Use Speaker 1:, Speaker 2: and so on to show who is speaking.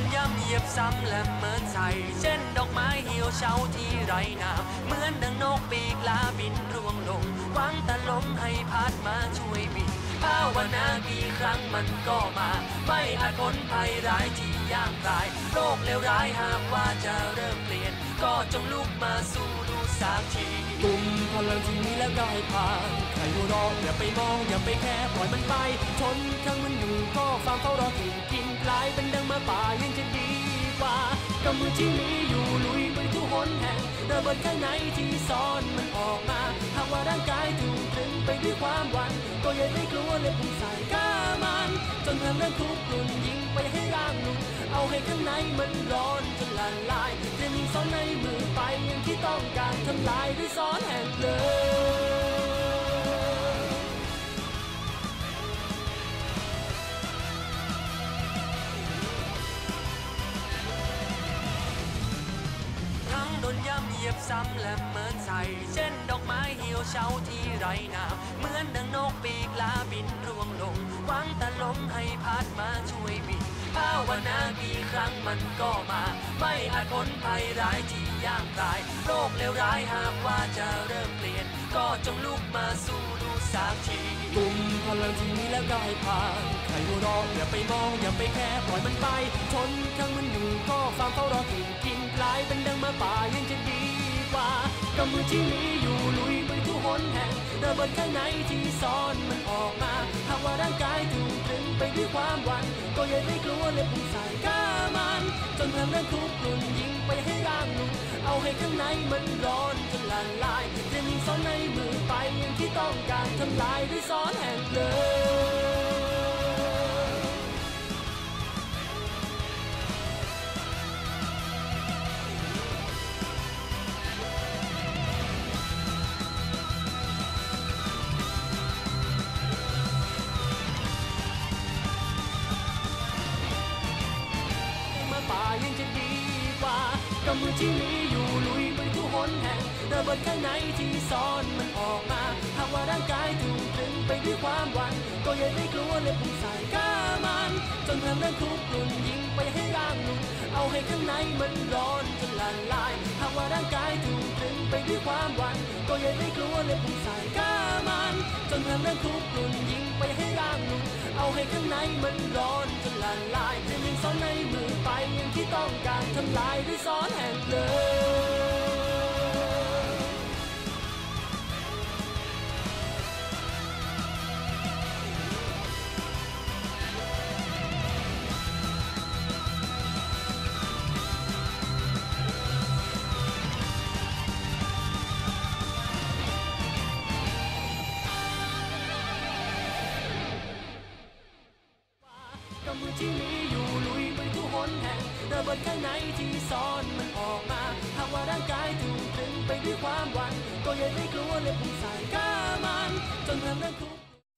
Speaker 1: นย่ำเหยียบซ้ำและเหมือนใส่เช่นดอกไม้เหี่ยวเฉาที่ไรน้ำเหมือนดังนกปีกลาบินร่วงลงหวังแต่ลมให้พัดมาช่วยบินภาวนากี่ครั้งมันก็มา ไม่อาจพ้นภัยร้ายที่ย่างกายโลกเลวร้ายหากว่าจะเริ่มเปลี่ยน ก็จงลุกมาสู้ดูสักที
Speaker 2: กลุ่มพลังที่มีแล้วก็ให้ผ่านใครหัวเรออย่าไปมองอย่าไปแค่ปล่อยมันไป ชนข้างมันอยู่ก็ฟังเขารอกินกินกลายเป็น ป่ายังจะดีกว่ากำมือที่มีอยู่ลุยไปทุกหนแห่งระเบิดข้างในที่ซ่อนมันออกมาหากว่าร่างกายถูกตรึงไปด้วยความหวั่นก็อย่าได้กลัวเลยพุ่งใส่ก้ามัน จนทำเรื่องทุกรุ่นยิงไปให้ร่างหลุดเอาให้ข้างในมันร้อน นย่ำเห
Speaker 1: ยียบซ้ำและเหมือนใส่เช่นดอกไม้เหี่ยวเฉาที่ไรน้ำเหมือนดังนกปีกลาบินร่วงลงหวังแต่ลมให้พัดมาช่วยบินภาวนากี่ครั้งมันก็มา ไม่อาจพ้นภัยร้ายที่ย่างกายโลกเลวร้ายหากว่าจะเริ่มเปลี่ยน ก็จงลุกมาสู้ดูสักที
Speaker 2: กลุ่มพลังที่มีแล้วก็ให้ผ่านใครหัวเรออย่าไปมองอย่าไปแค่ปล่อยมันไปชนข้างมันอยู่ก็ฟังเขารอกินกินกลายเป็นดังมาป่ายังจะดีกว่ากำมือที่มีอยู่ลุยไปทุกหนแห่งระเบิดข้างในที่ซ่อนมันออกมาหากว่าร่างกายถูกตรึงไปด้วยความหวั่นก็อย่าได้กลัวเลยพุ่งใส่ก้ามันจนทำเรื่องคุกรุ่นยิงไปให้ร่างหลุดเอาให้ข้างในมันร้อนจนละลายจะยิงซ้อนในมือไปอย่างที่ต้องการทำลายด้วยซ้อนแห่ง กว่ากำมือที่มีอยู่ลุยไปทุกหนแห่งระเบิดข้างในที่ซ่อนมันออกมาหากว่าร่างกายถูกตรึงไปด้วยความหวั่นก็อย่าได้กลัวเลยพุ่งใส่กล้ามันจนทำเรื่องคุกรุ่นยิงไปให้ร่างหลุดเอาให้ข้างในมันร้อนจนละลายหากว่าร่างกายถูกตรึงไปด้วยความหวั่นก็อย่าได้กลัวเลยพุ่งใส่กล้ามันจนทำเรื่องคุกรุ่นยิงไปให้ร่างหลุดเอาให้ข้างในมันร้อนจนละลาย การ บนข้างในที่ซ่อนมันออกมา หากว่าร่างกายถูกตรึงไปด้วยความหวั่นก็อย่าได้กลัวเลยพุ่งใส่กล้ามัน จนทำเรื่องคุก